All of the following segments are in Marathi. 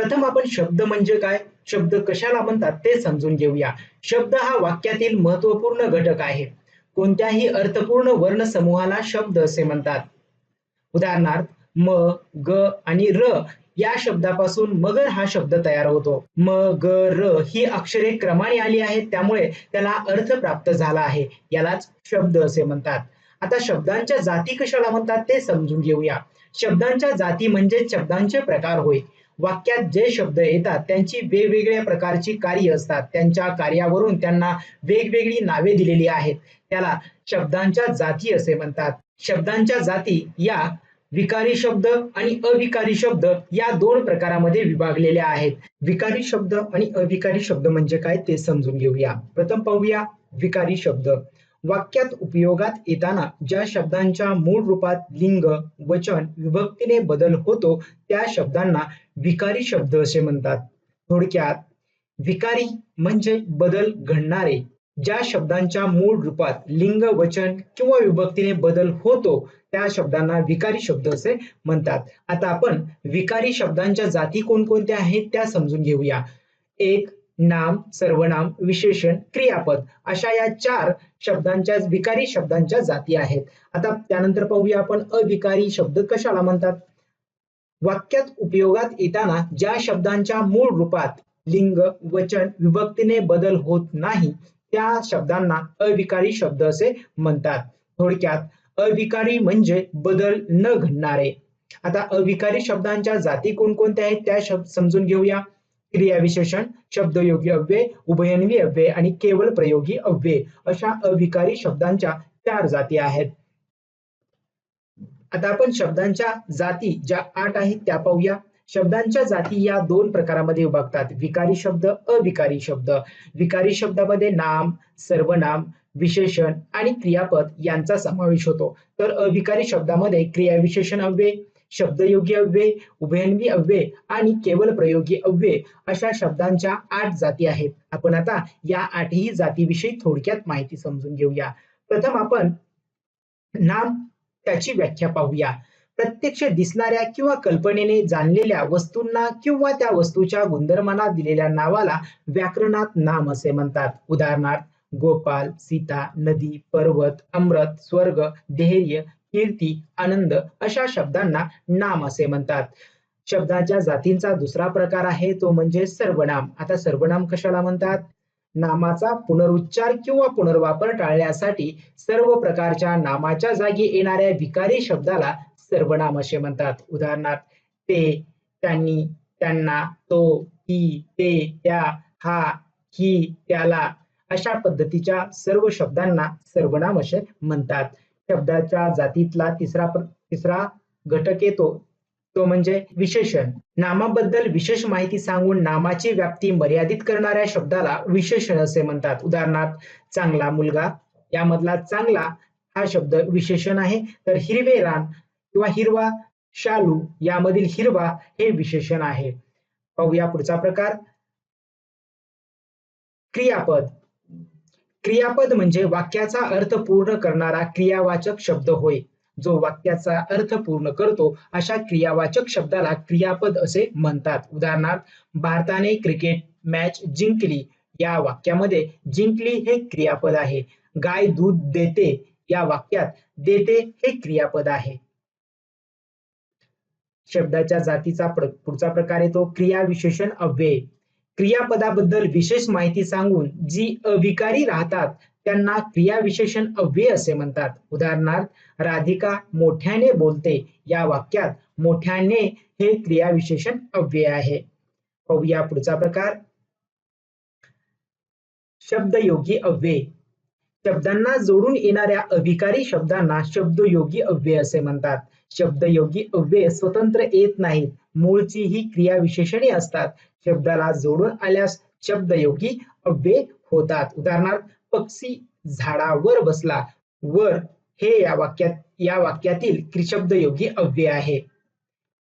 प्रथम आपण शब्द म्हणजे काय? शब्द कशाला म्हणतात ते समजून घेऊया. शब्द हा वाक्यातील महत्त्वपूर्ण घटक आहे. कोणत्याही अर्थपूर्ण वर्ण समूहाला शब्द असे म्हणतात. उदाहरणार्थ म ग आणि र या शब्दापासून मगर हा शब्द तयार होतो. म ग र ही अक्षरे क्रमाने आली आहेत त्यामुळे त्याला अर्थ प्राप्त झाला आहे. यालाच शब्द असे म्हणतात. आता शब्दांच्या जाती कशाला म्हणतात ते समजून घेऊया. शब्दांच्या जाती म्हणजे शब्दांचे प्रकार होय. वाक्यात जे शब्द येतात त्यांची वेगवेगळ्या प्रकारची कार्य असतात. त्यांच्या कार्यावरून त्यांना वेगवेगळी नावे दिलेली आहेत. त्याला शब्दांच्या जाती असे म्हणतात. शब्दांच्या जाती या विकारी शब्द आणि अविकारी शब्द या दोन प्रकारामध्ये विभागलेल्या आहेत. विकारी शब्द आणि अविकारी शब्द म्हणजे काय ते समजून घेऊया. प्रथम पाहूया विकारी शब्द. वाक्यात उपयोगात येताना ज्या शब्दांच्या मूळ रूपात लिंग वचन विभक्तीने बदल होतो त्या शब्दांना विकारी शब्द असे म्हणतात. थोडक्यात विकारी म्हणजे बदल घडणारे. ज्या शब्दांच्या मूळ रूपात लिंग वचन किंवा विभक्तीने बदल होतो त्या शब्दांना विकारी शब्द असे म्हणतात. आता आपण विकारी शब्दांच्या जाती कोणकोणत्या आहेत त्या समजून घेऊया. एक नाम सर्वनाम विशेषण क्रियापद अशा या चार शब्दांच्या विकारी शब्दांच्या जाती आहेत. आता त्यानंतर पाहूया आपण अविकारी शब्द कशाला म्हणतात? वाक्यात उपयोगात येताना ज्या शब्दांच्या मूळ रूपात लिंग वचन विभक्तीने बदल होत नाही त्या शब्दांना अविकारी शब्द असे म्हणतात. थोडक्यात अविकारी म्हणजे बदल न घडणारे. आता अविकारी शब्दांच्या जाती कोणकोणत्या आहेत? त्या शब्द समजून घेऊया. क्रियाविशेषण शब्दयोगी अव्यय उभयन्वी अव्यय आणि केवळ प्रयोगी अव्यय अशा अविकारी शब्दांच्या चार जाती आहेत. आता आपण शब्दांच्या जाती ज्या आठ आहेत त्या पाहूया. शब्दांच्या जाती या दोन प्रकारामध्ये विभागतात. विकारी शब्द अविकारी शब्द. विकारी शब्दामध्ये नाम सर्वनाम विशेषण आणि क्रियापद यांचा समावेश होतो. तर अविकारी शब्दामध्ये क्रियाविशेषण अव्यय शब्दयोगी अव्यय उभयन्वी अव्यय आणि केवळ प्रयोगी अव्यय अशा शब्दांच्या आठ जाती आहेत. आपण आता या आठही जातीविषयी थोडक्यात माहिती समजून घेऊया. प्रथम आपण नाम त्याची व्याख्या पाहूया. प्रत्यक्ष दिसणाऱ्या किंवा कल्पनेने जाणलेल्या वस्तूंना किंवा त्या वस्तूच्या गुणधर्मांना दिलेल्या नावाला व्याकरणात नाम असे म्हणतात. उदाहरणार्थ गोपाल सीता नदी पर्वत अमृत स्वर्ग धैर्य कीर्ती आनंद अशा शब्दांना नाम असे म्हणतात. शब्दाच्या जातींचा दुसरा प्रकार आहे तो म्हणजे सर्वनाम. आता सर्वनाम कशाला म्हणतात? नामाचा पुनरुच्चार किंवा पुनर्वापर टाळण्यासाठी सर्व प्रकारच्या नामाच्या जागी येणाऱ्या विकारी शब्दाला सर्वनाम असे म्हणतात. उदाहरणार्थ ते त्यांनी त्यांना तो ही ते त्या हा ही त्याला अशा पद्धतीच्या सर्व शब्दांना सर्वनाम असे म्हणतात. शब्दाच्या जातीतला तिसरा तिसरा घटक येतो. तो म्हणजे विशेषण. नामाबद्दल विशेष माहिती सांगून नामाची व्याप्ती मर्यादित करणाऱ्या शब्दाला विशेषण असे म्हणतात. उदाहरणार्थ चांगला मुलगा यामधला चांगला हा शब्द विशेषण आहे. तर हिरवे रान किंवा हिरवा शालू यामधील हिरवा हे विशेषण आहे. पाहूया पुढचा प्रकार. क्रियापद. क्रियापद म्हणजे वाक्याचा अर्थ पूर्ण करणारा क्रियावाचक शब्द होय. जो वाक्याचा अर्थ पूर्ण करतो अशा क्रियावाचक शब्दाला क्रियापद असे म्हणतात. उदाहरणार्थ भारताने क्रिकेट मॅच जिंकली. या वाक्यामध्ये जिंकली हे क्रियापद आहे. गाय दूध देते या वाक्यात देते हे क्रियापद आहे. शब्दाच्या जातीचा पुढचा प्रकार येतो. क्रिया विशेषण अव्यय. क्रियापदाबद्दल विशेष माहिती सांगून जी अविकारी राहतात त्यांना क्रियाविशेषण अव्यय असे म्हणतात. उदाहरणार्थ राधिका मोठ्याने बोलते. या वाक्यात मोठ्याने हे क्रियाविशेषण अव्यय आहे. पाहूया पुढचा प्रकार. शब्दयोगी अव्यय. शब्दांना जोडून येणाऱ्या अधिकारी शब्दांना शब्दयोगी अव्यय असे म्हणतात. शब्दयोगी अव्यय स्वतंत्र येत नाहीत. मूळची ही क्रिया विशेषणे असतात. शब्दाला जोडून आल्यास शब्दयोगी अव्यय होतात. उदाहरणार्थ पक्षी झाडावर बसला. वर हे या वाक्यात या वाक्यातील त्रिशब्दयोगी अव्यय आहे.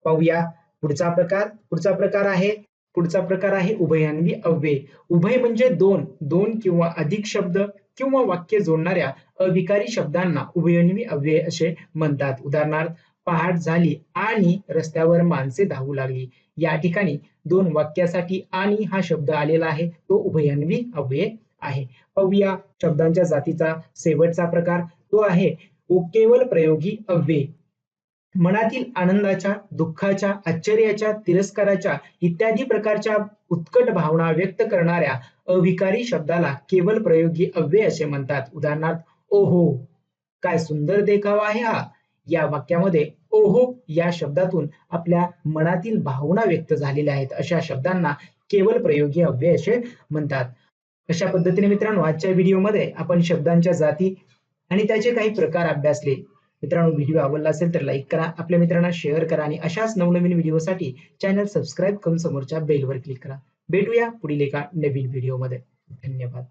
पाहूया. पुढचा प्रकार पुढचा प्रकार आहे. पुढचा प्रकार आहे उभयान्वी अव्यय. उभय म्हणजे दोन. दोन किंवा अधिक शब्द. किंवा वाक्य जोडणाऱ्या अविकारी शब्दांना उभयनवी अव्यय असे म्हणतात. उदाहरणार्थ पहाट झाली आणि रस्त्यावर माणसे धावू लागली. या ठिकाणी दोन वाक्यासाठी आणि हा शब्द आलेला आहे. तो उभयन्वी अव्यय आहे. पाहूया शब्दांच्या जातीचा शेवटचा प्रकार. तो आहे केवल प्रयोगी अव्यय. मनातील आनंदाच्या दुःखाच्या आश्चर्याच्या तिरस्काराच्या इत्यादी प्रकारच्या उत्कट भावना व्यक्त करणाऱ्या अविकारी शब्दाला केवळ प्रयोगी अव्यय असे म्हणतात. उदाहरणार्थ ओहो काय सुंदर देखावा आहे हा. या वाक्यामध्ये ओहो या शब्दातून आपल्या मनातील भावना व्यक्त झालेल्या आहेत. अशा शब्दांना केवळ प्रयोगी अव्यय असे म्हणतात. अशा पद्धतीने मित्रांनो आजच्या व्हिडिओमध्ये आपण शब्दांच्या जाती आणि त्याचे काही प्रकार अभ्यासले. मित्रांनो व्हिडिओ आवडला असेल तर लाईक करा आपल्या मित्रांना शेअर करा आणि अशाच नवनवीन व्हिडिओसाठी चॅनल सबस्क्राईब करून समोरच्या बेलवर क्लिक करा. भेटूया पुढील एका नवीन व्हिडिओमध्ये धन्यवाद.